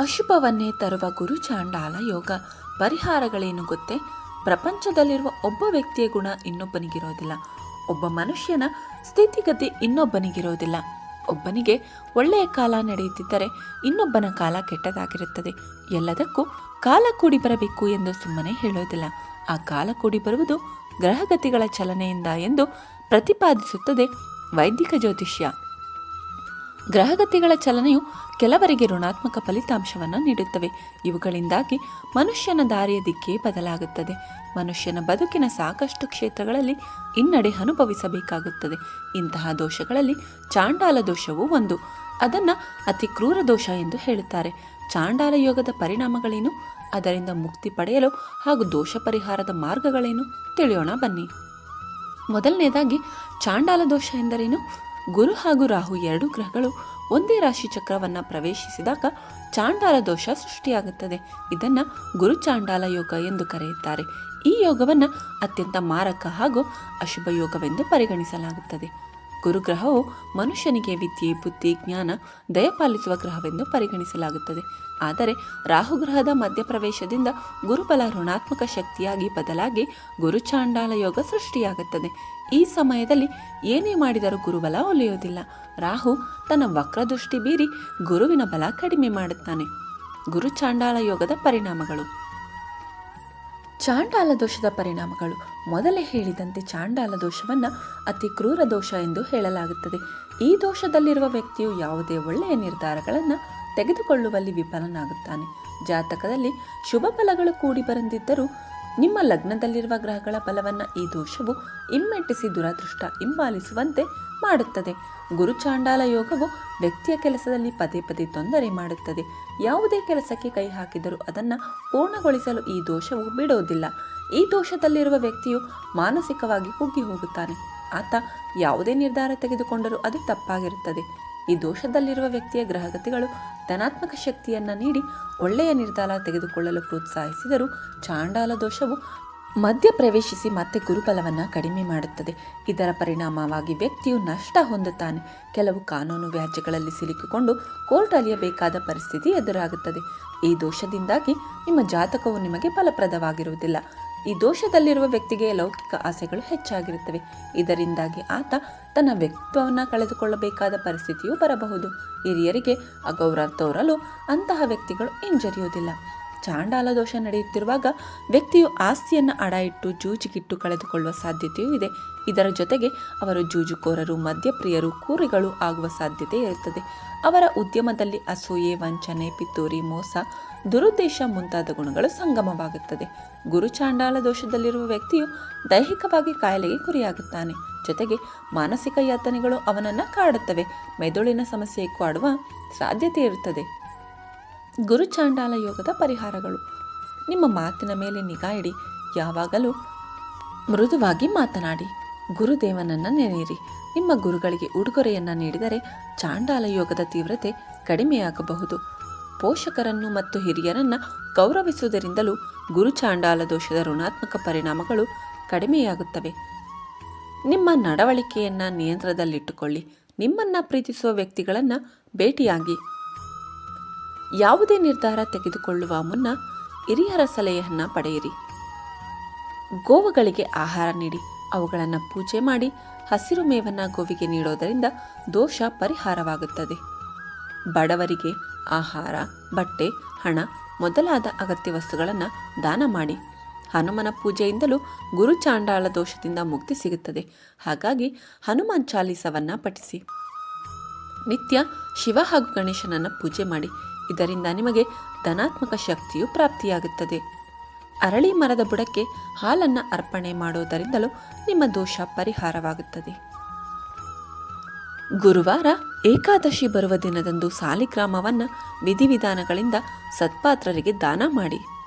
ಅಶುಭವನ್ನೇ ತರುವ ಗುರು ಚಾಂಡಾಲ ಯೋಗ. ಪರಿಹಾರಗಳೇನು ಗೊತ್ತೇ? ಪ್ರಪಂಚದಲ್ಲಿರುವ ಒಬ್ಬ ವ್ಯಕ್ತಿಯ ಗುಣ ಇನ್ನೊಬ್ಬನಿಗಿರೋದಿಲ್ಲ. ಒಬ್ಬ ಮನುಷ್ಯನ ಸ್ಥಿತಿಗತಿ ಇನ್ನೊಬ್ಬನಿಗಿರೋದಿಲ್ಲ. ಒಬ್ಬನಿಗೆ ಒಳ್ಳೆಯ ಕಾಲ ನಡೆಯುತ್ತಿದ್ದರೆ ಇನ್ನೊಬ್ಬನ ಕಾಲ ಕೆಟ್ಟದಾಗಿರುತ್ತದೆ. ಎಲ್ಲದಕ್ಕೂ ಕಾಲ ಕೂಡಿ ಬರಬೇಕು ಎಂದು ಸುಮ್ಮನೆ ಹೇಳೋದಿಲ್ಲ. ಆ ಕಾಲ ಕೂಡಿ ಬರುವುದು ಗ್ರಹಗತಿಗಳ ಚಲನೆಯಿಂದ ಎಂದು ಪ್ರತಿಪಾದಿಸುತ್ತದೆ ವೈದಿಕ ಜ್ಯೋತಿಷ್ಯ. ಗ್ರಹಗತಿಗಳ ಚಲನೆಯು ಕೆಲವರಿಗೆ ಋಣಾತ್ಮಕ ಫಲಿತಾಂಶವನ್ನು ನೀಡುತ್ತವೆ. ಇವುಗಳಿಂದಾಗಿ ಮನುಷ್ಯನ ದಾರಿಯ ದಿಕ್ಕೇ ಬದಲಾಗುತ್ತದೆ. ಮನುಷ್ಯನ ಬದುಕಿನ ಸಾಕಷ್ಟು ಕ್ಷೇತ್ರಗಳಲ್ಲಿ ಹಿನ್ನಡೆ ಅನುಭವಿಸಬೇಕಾಗುತ್ತದೆ. ಇಂತಹ ದೋಷಗಳಲ್ಲಿ ಚಾಂಡಾಲ ದೋಷವೂ ಒಂದು. ಅದನ್ನು ಅತಿ ಕ್ರೂರ ದೋಷ ಎಂದು ಹೇಳುತ್ತಾರೆ. ಚಾಂಡಾಲ ಯೋಗದ ಪರಿಣಾಮಗಳೇನು? ಅದರಿಂದ ಮುಕ್ತಿ ಪಡೆಯಲು ಹಾಗೂ ದೋಷ ಪರಿಹಾರದ ಮಾರ್ಗಗಳೇನು? ತಿಳಿಯೋಣ ಬನ್ನಿ. ಮೊದಲನೇದಾಗಿ, ಚಾಂಡಾಲ ದೋಷ ಎಂದರೇನು? ಗುರು ಹಾಗೂ ರಾಹು ಎರಡು ಗ್ರಹಗಳು ಒಂದೇ ರಾಶಿ ಚಕ್ರವನ್ನು ಪ್ರವೇಶಿಸಿದಾಗ ಚಾಂಡಾಲ ದೋಷ ಸೃಷ್ಟಿಯಾಗುತ್ತದೆ. ಇದನ್ನು ಗುರು ಚಾಂಡಾಲ ಯೋಗ ಎಂದು ಕರೆಯುತ್ತಾರೆ. ಈ ಯೋಗವನ್ನು ಅತ್ಯಂತ ಮಾರಕ ಹಾಗೂ ಅಶುಭ ಯೋಗವೆಂದು ಪರಿಗಣಿಸಲಾಗುತ್ತದೆ. ಗುರುಗ್ರಹವು ಮನುಷ್ಯನಿಗೆ ವಿದ್ಯೆ, ಬುದ್ಧಿ, ಜ್ಞಾನ ದಯಪಾಲಿಸುವ ಗ್ರಹವೆಂದು ಪರಿಗಣಿಸಲಾಗುತ್ತದೆ. ಆದರೆ ರಾಹುಗ್ರಹದ ಮಧ್ಯಪ್ರವೇಶದಿಂದ ಗುರುಬಲ ಋಣಾತ್ಮಕ ಶಕ್ತಿಯಾಗಿ ಬದಲಾಗಿ ಗುರುಚಾಂಡಾಲ ಯೋಗ ಸೃಷ್ಟಿಯಾಗುತ್ತದೆ. ಈ ಸಮಯದಲ್ಲಿ ಏನೇ ಮಾಡಿದರೂ ಗುರುಬಲ ಒಲಿಯೋದಿಲ್ಲ ರಾಹು ತನ್ನ ವಕ್ರದೃಷ್ಟಿ ಬೀರಿ ಗುರುವಿನ ಬಲ ಕಡಿಮೆ ಮಾಡುತ್ತಾನೆ. ಗುರುಚಾಂಡಾಲ ಯೋಗದ ಪರಿಣಾಮಗಳು. ಚಾಂಡಾಲ ದೋಷದ ಪರಿಣಾಮಗಳು. ಮೊದಲೇ ಹೇಳಿದಂತೆ ಚಾಂಡಾಲ ದೋಷವನ್ನು ಅತಿ ಕ್ರೂರ ದೋಷ ಎಂದು ಹೇಳಲಾಗುತ್ತದೆ. ಈ ದೋಷದಲ್ಲಿರುವ ವ್ಯಕ್ತಿಯು ಯಾವುದೇ ಒಳ್ಳೆಯ ನಿರ್ಧಾರಗಳನ್ನು ತೆಗೆದುಕೊಳ್ಳುವಲ್ಲಿ ವಿಫಲನಾಗುತ್ತಾನೆ. ಜಾತಕದಲ್ಲಿ ಶುಭ ಫಲಗಳು ಕೂಡಿ ಬರಂದಿದ್ದರೂ ನಿಮ್ಮ ಲಗ್ನದಲ್ಲಿರುವ ಗ್ರಹಗಳ ಬಲವನ್ನು ಈ ದೋಷವು ಹಿಮ್ಮೆಟ್ಟಿಸಿ ದುರದೃಷ್ಟ ಹಿಂಬಾಲಿಸುವಂತೆ ಮಾಡುತ್ತದೆ. ಗುರುಚಾಂಡಾಲ ಯೋಗವು ವ್ಯಕ್ತಿಯ ಕೆಲಸದಲ್ಲಿ ಪದೇ ಪದೇ ತೊಂದರೆ ಮಾಡುತ್ತದೆ. ಯಾವುದೇ ಕೆಲಸಕ್ಕೆ ಕೈ ಹಾಕಿದರೂ ಅದನ್ನು ಪೂರ್ಣಗೊಳಿಸಲು ಈ ದೋಷವು ಬಿಡೋದಿಲ್ಲ. ಈ ದೋಷದಲ್ಲಿರುವ ವ್ಯಕ್ತಿಯು ಮಾನಸಿಕವಾಗಿ ಕುಗ್ಗಿ ಹೋಗುತ್ತಾನೆ. ಆತ ಯಾವುದೇ ನಿರ್ಧಾರ ತೆಗೆದುಕೊಂಡರೂ ಅದು ತಪ್ಪಾಗಿರುತ್ತದೆ. ಈ ದೋಷದಲ್ಲಿರುವ ವ್ಯಕ್ತಿಯ ಗ್ರಹಗತಿಗಳು ಧನಾತ್ಮಕ ಶಕ್ತಿಯನ್ನು ನೀಡಿ ಒಳ್ಳೆಯ ನಿರ್ಧಾರ ತೆಗೆದುಕೊಳ್ಳಲು ಪ್ರೋತ್ಸಾಹಿಸಿದರೂ ಚಾಂಡಾಲ ದೋಷವು ಮಧ್ಯ ಪ್ರವೇಶಿಸಿ ಮತ್ತೆ ಗುರುಬಲವನ್ನು ಕಡಿಮೆ ಮಾಡುತ್ತದೆ. ಇದರ ಪರಿಣಾಮವಾಗಿ ವ್ಯಕ್ತಿಯು ನಷ್ಟ ಹೊಂದುತ್ತಾನೆ. ಕೆಲವು ಕಾನೂನು ವ್ಯಾಜ್ಯಗಳಲ್ಲಿ ಸಿಲುಕಿಕೊಂಡು ಕೋರ್ಟ್ ಅಲಿಯಬೇಕಾದ ಪರಿಸ್ಥಿತಿ ಎದುರಾಗುತ್ತದೆ. ಈ ದೋಷದಿಂದಾಗಿ ನಿಮ್ಮ ಜಾತಕವು ನಿಮಗೆ ಫಲಪ್ರದವಾಗಿರುವುದಿಲ್ಲ. ಈ ದೋಷದಲ್ಲಿರುವ ವ್ಯಕ್ತಿಗೆ ಲೌಕಿಕ ಆಸೆಗಳು ಹೆಚ್ಚಾಗಿರುತ್ತವೆ. ಇದರಿಂದಾಗಿ ಆತ ತನ್ನ ವ್ಯಕ್ತಿತ್ವವನ್ನು ಕಳೆದುಕೊಳ್ಳಬೇಕಾದ ಪರಿಸ್ಥಿತಿಯೂ ಬರಬಹುದು. ಹಿರಿಯರಿಗೆ ಅಗೌರವ ತೋರಲು ಅಂತಹ ವ್ಯಕ್ತಿಗಳು ಹಿಂಜರಿಯುವುದಿಲ್ಲ. ಚಾಂಡಾಲ ದೋಷ ನಡೆಯುತ್ತಿರುವಾಗ ವ್ಯಕ್ತಿಯು ಆಸ್ತಿಯನ್ನು ಅಡ ಇಟ್ಟು ಜೂಜಿಗಿಟ್ಟು ಕಳೆದುಕೊಳ್ಳುವ ಸಾಧ್ಯತೆಯೂ ಇದೆ. ಇದರ ಜೊತೆಗೆ ಅವರು ಜೂಜುಕೋರರು, ಮದ್ಯಪ್ರಿಯರು, ಕೂರಿಗಳು ಆಗುವ ಸಾಧ್ಯತೆ ಇರುತ್ತದೆ. ಅವರ ಉದ್ಯಮದಲ್ಲಿ ಅಸೂಯೆ, ವಂಚನೆ ಪಿತ್ತೂರಿ ಮೋಸ, ದುರುದ್ದೇಶ ಮುಂತಾದ ಗುಣಗಳು ಸಂಗಮವಾಗುತ್ತದೆ. ಗುರು ಚಾಂಡಾಲ ದೋಷದಲ್ಲಿರುವ ವ್ಯಕ್ತಿಯು ದೈಹಿಕವಾಗಿ ಕಾಯಿಲೆಗೆ ಗುರಿಯಾಗುತ್ತಾನೆ. ಜೊತೆಗೆ ಮಾನಸಿಕ ಯಾತನೆಗಳು ಅವನನ್ನು ಕಾಡುತ್ತವೆ. ಮೆದುಳಿನ ಸಮಸ್ಯೆ ಕಾಡುವ ಸಾಧ್ಯತೆ ಇರುತ್ತದೆ. ಗುರುಚಾಂಡಾಲ ಯೋಗದ ಪರಿಹಾರಗಳು. ನಿಮ್ಮ ಮಾತಿನ ಮೇಲೆ ನಿಗಾ ಇಡಿ, ಯಾವಾಗಲೂ ಮೃದುವಾಗಿ ಮಾತನಾಡಿ. ಗುರುದೇವನನ್ನು ನೆನೆಯಿರಿ. ನಿಮ್ಮ ಗುರುಗಳಿಗೆ ಉಡುಗೊರೆಯನ್ನು ನೀಡಿದರೆ ಚಾಂಡಾಲ ಯೋಗದ ತೀವ್ರತೆ ಕಡಿಮೆಯಾಗಬಹುದು. ಪೋಷಕರನ್ನು ಮತ್ತು ಹಿರಿಯರನ್ನು ಗೌರವಿಸುವುದರಿಂದಲೂ ಗುರುಚಾಂಡಾಲ ದೋಷದ ಋಣಾತ್ಮಕ ಪರಿಣಾಮಗಳು ಕಡಿಮೆಯಾಗುತ್ತವೆ. ನಿಮ್ಮ ನಡವಳಿಕೆಯನ್ನು ನಿಯಂತ್ರಣದಲ್ಲಿಟ್ಟುಕೊಳ್ಳಿ. ನಿಮ್ಮನ್ನು ಪ್ರೀತಿಸುವ ವ್ಯಕ್ತಿಗಳನ್ನು ಭೇಟಿಯಾಗಿ ಯಾವುದೇ ನಿರ್ಧಾರ ತೆಗೆದುಕೊಳ್ಳುವ ಮುನ್ನ ಹಿರಿಯರ ಸಲಹೆಯನ್ನು ಪಡೆಯಿರಿ. ಗೋವುಗಳಿಗೆ ಆಹಾರ ನೀಡಿ, ಅವುಗಳನ್ನು ಪೂಜೆ ಮಾಡಿ, ಹಸಿರು ಮೇವನ್ನು ಗೋವಿಗೆ ನೀಡೋದರಿಂದ ದೋಷ ಪರಿಹಾರವಾಗುತ್ತದೆ. ಬಡವರಿಗೆ ಆಹಾರ, ಬಟ್ಟೆ, ಹಣ ಮೊದಲಾದ ಅಗತ್ಯ ವಸ್ತುಗಳನ್ನು ದಾನ ಮಾಡಿ. ಹನುಮನ ಪೂಜೆಯಿಂದಲೂ ಗುರು ಚಾಂಡಾಲ ದೋಷದಿಂದ ಮುಕ್ತಿ ಸಿಗುತ್ತದೆ. ಹಾಗಾಗಿ ಹನುಮಾನ್ ಚಾಲೀಸವನ್ನು ಪಠಿಸಿ. ನಿತ್ಯ ಶಿವ ಹಾಗೂ ಗಣೇಶನನ್ನು ಪೂಜೆ ಮಾಡಿ ಇದರಿಂದ ನಿಮಗೆ ಧನಾತ್ಮಕ ಶಕ್ತಿಯು ಪ್ರಾಪ್ತಿಯಾಗುತ್ತದೆ. ಅರಳಿ ಮರದ ಬುಡಕ್ಕೆ ಹಾಲನ್ನು ಅರ್ಪಣೆ ಮಾಡೋದರಿಂದಲೂ ನಿಮ್ಮ ದೋಷ ಪರಿಹಾರವಾಗುತ್ತದೆ. ಗುರುವಾರ ಏಕಾದಶಿ ಬರುವ ದಿನದಂದು ಸಾಲಿಗ್ರಾಮವನ್ನು ವಿಧಿವಿಧಾನಗಳಿಂದ ಸತ್ಪಾತ್ರರಿಗೆ ದಾನ ಮಾಡಿ.